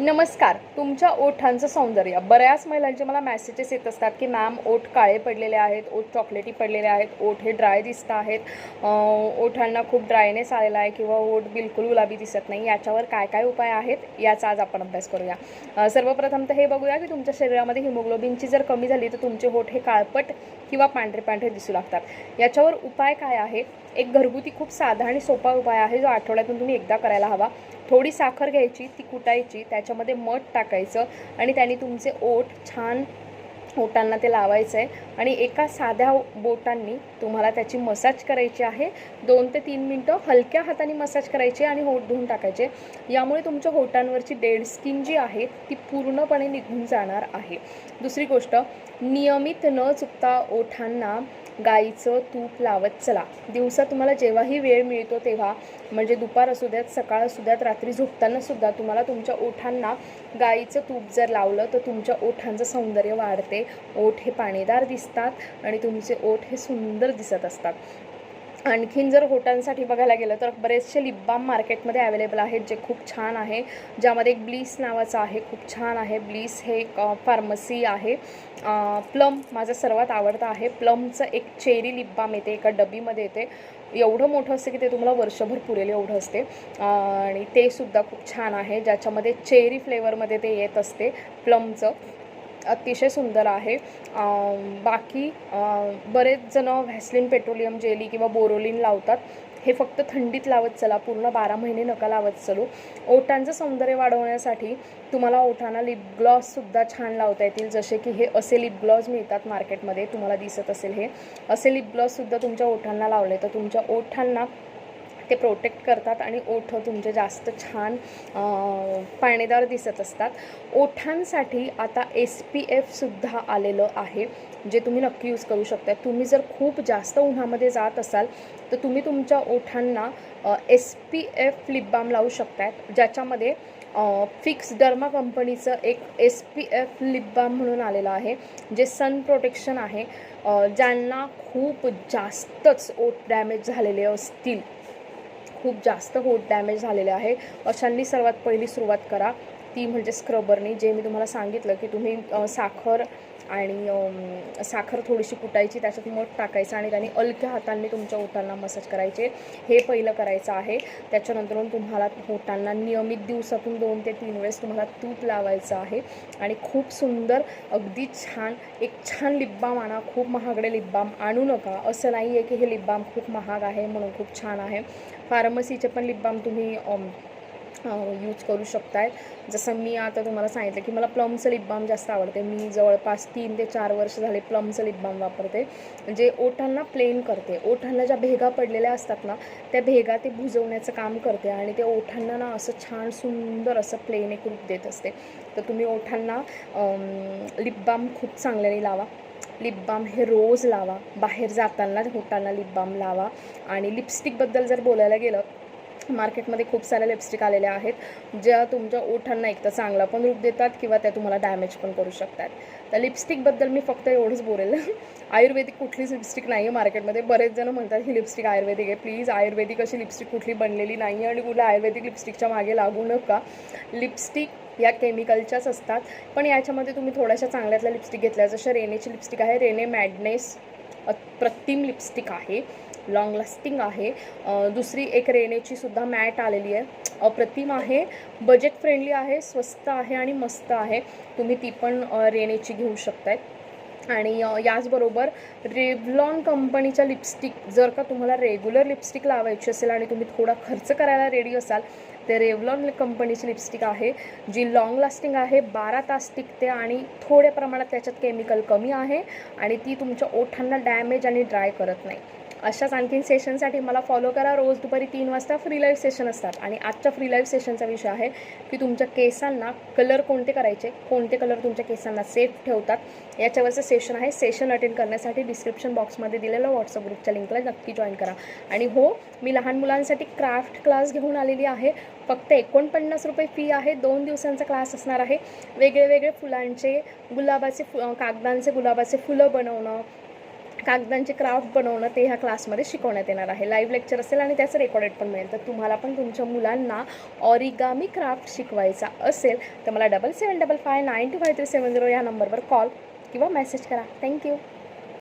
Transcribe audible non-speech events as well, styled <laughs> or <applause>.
नमस्कार. तुमच्या ओठांचं सौंदर्य. बऱ्याच महिलांचे मला मेसेजेस येत असतात की मॅम ओठ काळे पडलेले आहेत ओठ चॉकलेटी पडलेले आहेत ओठ हे ड्राय दिसत आहेत. ओठांना खूप ड्रायनेस आलेला आहे किंवा ओठ बिलकुल गुलाबी दिसत नाही. याच्यावर काय काय उपाय आहेत? याचा आज आपण अभ्यास करूया. सर्वप्रथम तर हे बघूया की तुमच्या शरीरामध्ये हिमोग्लोबिनची जर कमी झाली तर तुमचे ओठ हे काळपट किंवा पांढरे पांढरे दिसू लागतात. याच्यावर उपाय काय आहे एक घरगुती खूप साधा आणि सोपा उपाय आहे जो आठवड्यातून तुम्ही एकदा करायला हवा. थोडी साखर घ्यायची ती कुटायची त्याच्यामध्ये मध टाकायचं आणि त्याने तुमचे ओठ छान ओटांना ते लावायचं आहे आणि एका साध्या बोटांनी तुम्हाला त्याची मसाज करायची आहे. दोन ते तीन मिनटं हलक्या हाताने मसाज करायची आणि होट धुवून टाकायचे. यामुळे तुमच्या होटांवरची डेड स्किन जी आहे ती पूर्णपणे निघून जाणार आहे. दुसरी गोष्ट नियमित न चुकता ओठांना गाईचं तूप लावत चला. दिवसा तुम्हाला जेव्हाही वेळ मिळतो तेव्हा म्हणजे दुपार असू द्यात सकाळ असू द्यात रात्री झोपताना सुद्धा तुम्हाला तुमच्या ओठांना गाईचं तूप जर लावलं तर तुमच्या ओठांचं सौंदर्य वाढते. ओठ हे पाणीदार दिसतात आणि तुमचे ओठ हे सुंदर दिसत असतात. आणखीन जर होटांसाठी बघायला गेलं तर बरेचसे लिप बाम मार्केटमध्ये अवेलेबल आहेत जे खूप छान आहे. ज्यामध्ये एक ब्लीस नावाचं आहे खूप छान आहे. ब्लीस हे एक फार्मसी आहे. प्लम माझं सर्वात आवडतं आहे. प्लमचं एक चेरी लिप बाम येते एका डबीमध्ये येते. एवढं मोठं असतं की ते तुम्हाला वर्षभर पुरेल एवढं असते. आणि ते सुद्धा खूप छान आहे. ज्याच्यामध्ये चेरी फ्लेवरमध्ये ते येत असते प्लमचं. अतिशय सुंदर आहे. बाकी बरेच जणं व्हॅसलिन पेट्रोलियम जेली किंवा बोरोलिन लावतात. हे फक्त थंडीत लावत चला पूर्ण बारा महिने नका लावत चलू. ओठांचं सौंदर्य वाढवण्यासाठी तुम्हाला ओठांना लिप ग्लॉससुद्धा छान लावता येतील. जसे की हे असे लिप ग्लॉस मिळतात मार्केटमध्ये तुम्हाला दिसत असेल हे. असे लिप ग्लॉससुद्धा तुमच्या ओठांना लावले तर तुमच्या ओठांना ते प्रोटेक्ट करतात आणि ओठ तुमचे जास्त छान पाणीदार दिसत असतात. ओठांसाठी आता एस पी एफसुद्धा आलेलं आहे जे तुम्ही नक्की यूज करू शकता तुम्ही जर खूप जास्त उन्हामध्ये जात असाल तर तुम्ही तुमच्या ओठांना S P F lip balm लावू शकतात ज्याच्यामध्ये फिक्स डर्मा कंपनीचं एक एस पी एफ लिपबाम म्हणून आलेलं आहे जे सन प्रोटेक्शन आहे. ज्यांना खूप जास्तच ओठ डॅमेज झालेले असतील. खूप जास्त होट डॅमेज झालेले आहे. अशांनी सर्वात पहिली सुरुवात करा. ती म्हणजे स्क्रबरनी जे मी तुम्हाला सांगितलं की तुम्ही साखर आणि साखर थोडीशी कुटायची त्याच्यात मध टाकायचं आणि त्याने अलक्या हातांनी तुमच्या ओठांना मसाज करायचे. हे पहिलं करायचं आहे. त्याच्यानंतर तुम्हाला ओठांना नियमित दिवसातून दोन ते तीन वेळेस तुम्हाला तूप लावायचं आहे. आणि खूप सुंदर अगदी छान एक छान लिपबाम आणा. खूप महागडे लिपबाम आणू नका. असं नाही आहे की हे लिपबाम खूप महाग आहे म्हणून खूप छान आहे. फार्मसीचे पण लिपबाम तुम्ही यूज करू शकताय. जसं मी आता तुम्हाला सांगितलं की मला प्लमचं लिप बाम जास्त आवडते. मी जवळपास तीन ते चार वर्ष झाले प्लमचं लिप बाम वापरते. जे ओठांना प्लेन करते. ओठांना ज्या भेगा पडलेल्या असतात ना त्या भेगा ते भुजवण्याचं काम करते आणि ते ओठांना ना असं छान सुंदर असं प्लेन एक रूप देत असते. तर तुम्ही ओठांना लिप बाम खूप चांगल्याने लावा. लिप बाम हे रोज लावा. बाहेर जाताना ओठांना लिप बाम लावा. आणि लिपस्टिकबद्दल जर बोलायला गेलं मार्केटमध्ये खूप साऱ्या लिपस्टिक आलेल्या आहेत ज्या तुमच्या ओठांना एक तर चांगला पण रूप देतात किंवा त्या तुम्हाला डॅमेज पण करू शकतात. तर लिपस्टिकबद्दल मी फक्त एवढंच बोलेल. <laughs> आयुर्वेदिक कुठलीच लिपस्टिक नाही आहे मार्केटमध्ये. बरेच जण म्हणतात ही लिपस्टिक आयुर्वेदिक आहे. प्लीज आयुर्वेदिक अशी लिपस्टिक कुठली बनलेली नाही आहे आणि कुठल्या आयुर्वेदिक लिपस्टिकच्या मागे लागू नका. लिपस्टिक या केमिकलच्याच असतात पण याच्यामध्ये तुम्ही थोड्याशा चांगल्यातल्या लिपस्टिक घेतल्या. जशा रेनेची लिपस्टिक आहे रेने मॅडनेस अप्रतिम लिपस्टिक आहे. लॉंग लास्टिंग आहे. दुसरी एक रेनेची सुद्धा मॅट आलेली आहे. अप्रतिम आहे बजेट फ्रेंडली आहे स्वस्त आहे आणि मस्त आहे. तुम्ही ती पण रेनेची घेऊ शकताय. आणि याचबरोबर रेवलॉन कंपनीच्या लिपस्टिक जर का तुम्हाला रेग्युलर लिपस्टिक लावायची असेल आणि तुम्ही थोडा खर्च करायला रेडी असाल तर रेवलॉन कंपनीची लिपस्टिक आहे जी लॉंग लास्टिंग आहे बारा तास टिकते आणि थोड्या प्रमाणात त्याच्यात केमिकल कमी आहे आणि ती तुमच्या ओठांना डॅमेज आणि ड्राय करत नाही. अशाच आणखीन सेशनसाठी मला फॉलो करा. रोज दुपारी तीन वाजता फ्री लाईव्ह सेशन असतात. आणि आजच्या फ्री लाईव्ह सेशनचा विषय आहे की तुमच्या केसांना कलर कोणते करायचे? कोणते कलर तुमच्या केसांना सेफ ठेवतात? याच्यावरचं सेशन आहे. सेशन अटेंड करण्यासाठी डिस्क्रिप्शन बॉक्समध्ये दिलेलं व्हॉट्सअप ग्रुपच्या लिंकला नक्की जॉईन करा. आणि हो मी लहान मुलांसाठी क्राफ्ट क्लास घेऊन आलेली आहे. फक्त एकोणपन्नास रुपये फी आहे. दोन दिवसांचा क्लास असणार आहे. वेगळे वेगळे फुलांचे गुलाबाचे फु कागदांचे गुलाबाचे फुलं बनवणं कागदांचे क्राफ्ट बनवणं ते ह्या क्लासमध्ये शिकवण्यात येणार आहे. लाईव्ह लेक्चर असेल आणि त्याचं रेकॉर्डेड पण मिळेल. तर तुम्हाला पण तुमच्या मुलांना ऑरिगामी क्राफ्ट शिकवायचा असेल तर मला double seven double five nine two five three seven zero या नंबरवर कॉल किंवा मेसेज करा. थँक्यू